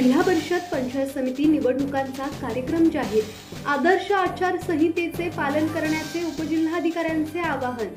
जिल्हा परिषद पंचायत समिती निवडणुकांचा कार्यक्रम जाहीर. आदर्श आचारसंहितेचे पालन करण्याचे उपजिल्हाधिकाऱ्यांचे आवाहन.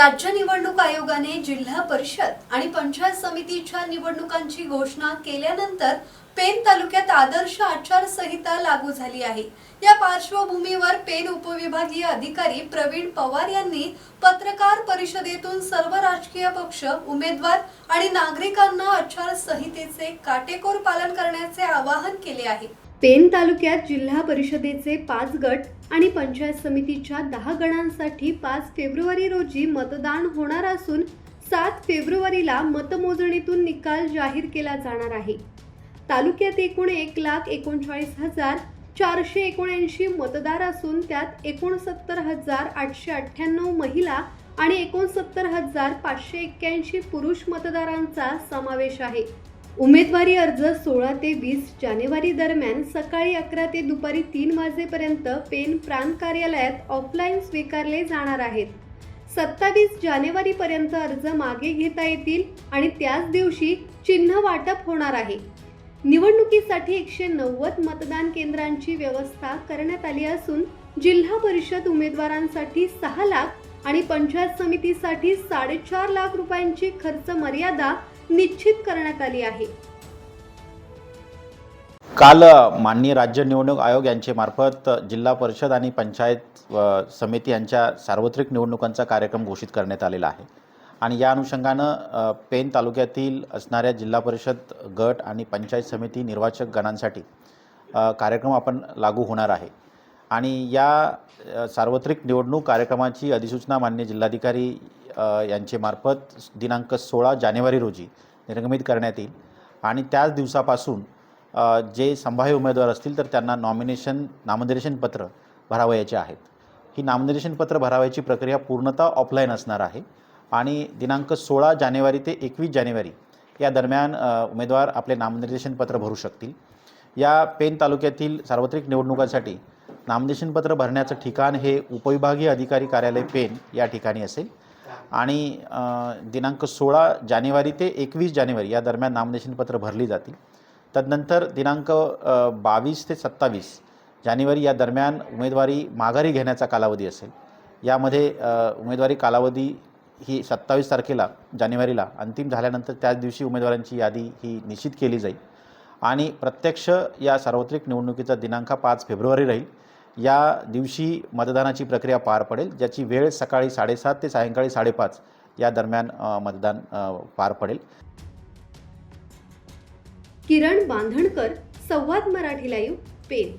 राज्य निवडणूक आयोगाने जिल्हा परिषद आणि पंचायत समितीच्या निवडणुकांची घोषणा केल्यानंतर पेन तालुक्यात आदर्श आचारसंहिता लागू झाली आहे. या पार्श्वभूमीवर पेन उपविभागीय अधिकारी प्रवीण पवार यांनी पत्रकार परिषदेतून सर्व राजकीय पक्ष उमेदवार आणि नागरिकांना आचारसंहितेचे काटेकोर पालन करण्याचे आवाहन केले आहे. पेन तालुक्यात जिल्हा परिषदेचे पाच गट आणि पंचायत समितीच्या दहा गणांसाठी पाच फेब्रुवारी रोजी मतदान होणार असून सात फेब्रुवारीला मतमोजणीतून निकाल जाहीर केला जाणार आहे. तालुक्यात एकूण एक लाख एकोणचाळीस हजार चारशे एकोणऐंशी मतदार असून त्यात एकोणसत्तर हजार आठशे अठ्ठ्याण्णव महिला आणि एकोणसत्तर हजार पाचशे एक्क्याऐंशी पुरुष मतदारांचा समावेश आहे. उमेदवारी अर्ज सोळा ते वीस जानेवारी दरम्यान सकाळी अकरा ते दुपारी तीन वाजेपर्यंत पेन प्रांत कार्यालयात ऑफलाईन स्वीकारले जाणार आहेत. सत्तावीस जानेवारीपर्यंत अर्ज मागे घेता येतील आणि त्याच दिवशी चिन्ह वाटप होणार आहे. निवडणुकीसाठी एकशे नव्वद मतदान केंद्रांची व्यवस्था करण्यात आली असून जिल्हा परिषद उमेदवारांसाठी सहा लाख आणि पंचायत समितीसाठी साडेचार लाख रुपयांची खर्च मर्यादा निश्चित करण्यात आली आहे. काल माननीय राज्य निवडणूक आयोग यांच्यामार्फत जिल्हा परिषद आणि पंचायत समिती यांच्या सार्वत्रिक निवडणुकांचा कार्यक्रम घोषित करण्यात आलेला आहे. आणि या अनुषंगानं पेन तालुक्यातील असणाऱ्या जिल्हा परिषद गट आणि पंचायत समिती निर्वाचक गणांसाठी कार्यक्रम आपण लागू होणार आहे. आणि या सार्वत्रिक निवडणूक कार्यक्रमाची अधिसूचना मान्य जिल्हाधिकारी यांचे मार्फत दिनांक सोळा जानेवारी रोजी निर्गमित करण्यात येईल. आणि त्याच दिवसापासून जे संभाव्य उमेदवार असतील तर त्यांना नॉमिनेशन नामनिर्देशन पत्र भरावयाचे आहेत. ही नामनिर्देशन पत्र भरावयाची प्रक्रिया पूर्णतः ऑफलाईन असणार आहे. आणि दिनांक सोळा जानेवारी ते एकवीस जानेवारी या दरम्यान उमेदवार आपले नामनिर्देशन पत्र भरू शकतील. या पेन तालुक्यातील सार्वत्रिक निवडणुकांसाठी नामनिर्देशन पत्र भरण्याचं ठिकाण हे उपविभागीय अधिकारी कार्यालय पेन या ठिकाणी असेल. आणि दिनांक सोळा जानेवारी ते एकवीस जानेवारी या दरम्यान नामनिर्देशन पत्र भरली जातील. तदनंतर दिनांक बावीस ते सत्तावीस जानेवारी या दरम्यान उमेदवारी माघारी घेण्याचा कालावधी असेल. यामध्ये उमेदवारी कालावधी ही सत्तावीस तारखेला जानेवारीला अंतिम झाल्यानंतर त्याच दिवशी उमेदवारांची यादी ही निश्चित केली जाईल. आणि प्रत्यक्ष या सार्वत्रिक निवडणुकीचा दिनांक पाच फेब्रुवारी राहील. या दिवशी मतदानाची प्रक्रिया पार पडेल ज्याची वेळ सकाळी साडेसात ते सायंकाळी साडेपाच या दरम्यान मतदान पार पडेल. किरण बांधणकर संवाद मराठी लाईव्ह पेन.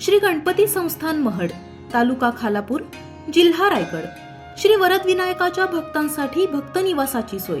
श्री गणपती संस्थान महड तालुका खालापूर जिल्हा रायगड. श्री वरद विनायकाच्या भक्तांसाठी भक्त निवासाची सोय.